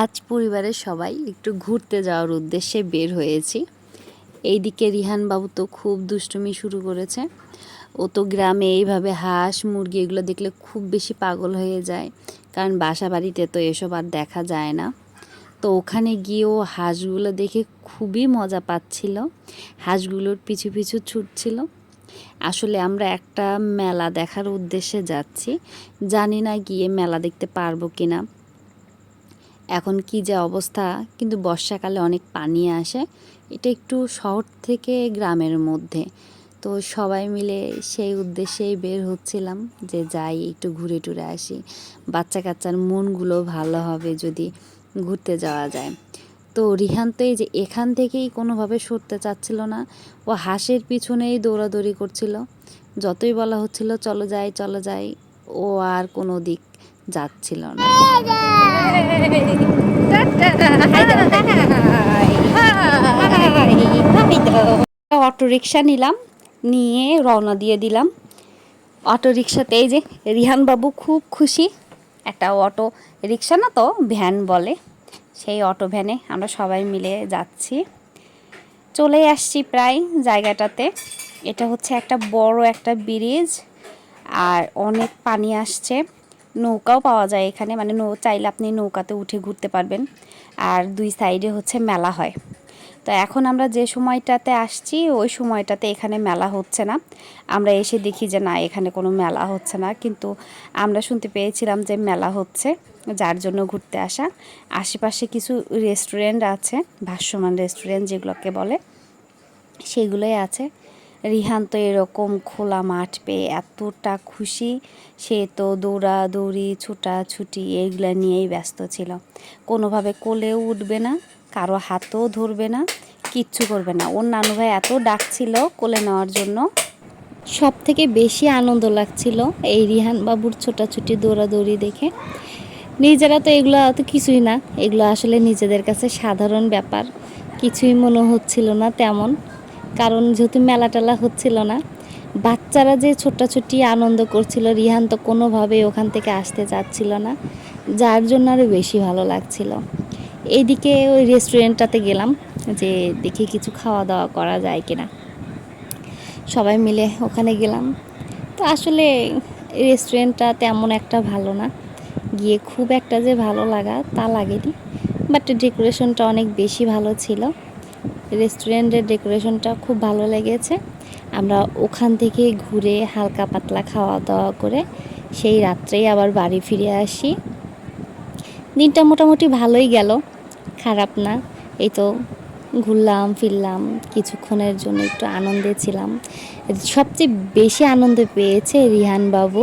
আজ পরিবারের সবাই একটু ঘুরতে যাওয়ার উদ্দেশ্যে বের হয়েছি। এইদিকে রিহান বাবু তো খুব দুষ্টুমি শুরু করেছে। ও তো গ্রামে এইভাবে হাঁস, মুরগি এগুলো দেখলে খুব বেশি পাগল হয়ে যায়। কারণ বাসা বাড়িতে তো এসব আর দেখা যায় না। তো ওখানে গিয়ে ও হাঁসগুলো দেখে খুবই মজা পাচ্ছিল। হাঁসগুলোর পিছু পিছু ছুটছিল। আসলে আমরা একটা মেলা দেখার উদ্দেশ্যে যাচ্ছি। জানি না গিয়ে মেলা দেখতে পারব কিনা। এখন কি যে অবস্থা, কিন্তু বর্ষাকালে অনেক পানি আসে। এটা একটু শহর থেকে গ্রামের মধ্যে। তো সবাই মিলে সেই উদ্দেশ্যেই বের হচ্ছিলাম যে যাই, একটু ঘুরে টুরে আসি। বাচ্চা কাচ্চার মনগুলো ভালো হবে যদি ঘুরতে যাওয়া যায়। তো রিহান তো এই যে এখান থেকেই কোনোভাবে সরতে চাচ্ছিল না। ও হাঁসের পিছনেই দৌড়াদৌড়ি করছিল। যতই বলা হচ্ছিল, চলো যাই চলো যাই। ও আর কোনো দিক যাচ্ছিল না। অটো রিক্সা নিলাম, নিয়ে রওনা দিয়ে দিলাম। অটো রিক্সাতে এই যে রিহান বাবু খুব খুশি, একটা অটো রিক্সা না তো ভ্যান বলে, সেই অটো ভ্যানে আমরা সবাই মিলে যাচ্ছি। চলে আসছি প্রায় জায়গাটাতে, এটা হচ্ছে একটা বড় একটা ব্রিজ, আর অনেক পানি আসছে। নৌকাও পাওয়া যায় এখানে। মানে নৌ চাইলে আপনি নৌকাতে উঠে ঘুরতে পারবেন। আর দুই সাইডে হচ্ছে মেলা হয়। তো এখন আমরা যে সময়টাতে আসছি, ওই সময়টাতে এখানে মেলা হচ্ছে না। আমরা এসে দেখি যে, না, এখানে কোনো মেলা হচ্ছে না। কিন্তু আমরা শুনতে পেয়েছিলাম যে মেলা হচ্ছে, যার জন্য ঘুরতে আসা। আশেপাশে কিছু রেস্টুরেন্ট আছে ভাষ্যমান রেস্টুরেন্ট যেগুলোকে বলে, সেগুলোই আছে। রিহান তো এরকম খোলা মাঠ পেয়ে এতটা খুশি। সে তো দৌড়াদৌড়ি, ছুটাছুটি এইগুলা নিয়েই ব্যস্ত ছিল। কোনোভাবে কোলেও উঠবে না, কারও হাতও ধরবে না, কিচ্ছু করবে না। ওর নানু ভাই এত ডাকছিল কোলে নেওয়ার জন্য। সব থেকে বেশি আনন্দ লাগছিল এই রিহান বাবুর ছোটাছুটি, দৌড়াদৌড়ি দেখে। নিজেরা তো এগুলো তো কিছুই না। এগুলো আসলে নিজেদের কাছে সাধারণ ব্যাপার। কিছুই মনে হচ্ছিল না তেমন। কারণ যেহেতু মেলা টেলা হচ্ছিল না, বাচ্চারা যে ছোটাছুটি আনন্দ করছিল, রিহান তো কোনোভাবেই ওখান থেকে আসতে চাচ্ছিল না, যার জন্য আরও বেশি ভালো লাগছিল। এইদিকে ওই রেস্টুরেন্টটাতে গেলাম, যে দেখি কিছু খাওয়া দাওয়া করা যায় কিনা। সবাই মিলে ওখানে গেলাম। তো আসলে রেস্টুরেন্টটা তেমন একটা ভালো না। গিয়ে খুব একটা যে ভালো লাগা তা লাগেনি বাট ডেকোরেশনটা অনেক বেশি ভালো ছিল। রেস্টুরেন্টের ডেকোরেশনটা খুব ভালো লেগেছে। আমরা ওখান থেকে ঘুরে হালকা পাতলা খাওয়া দাওয়া করে সেই রাত্রেই আবার বাড়ি ফিরে আসি। দিনটা মোটামুটি ভালোই গেল, খারাপ না। এই তো ঘুরলাম, ফিরলাম, কিছুক্ষণের জন্য একটু আনন্দে ছিলাম। সবচেয়ে বেশি আনন্দ পেয়েছে রিহান বাবু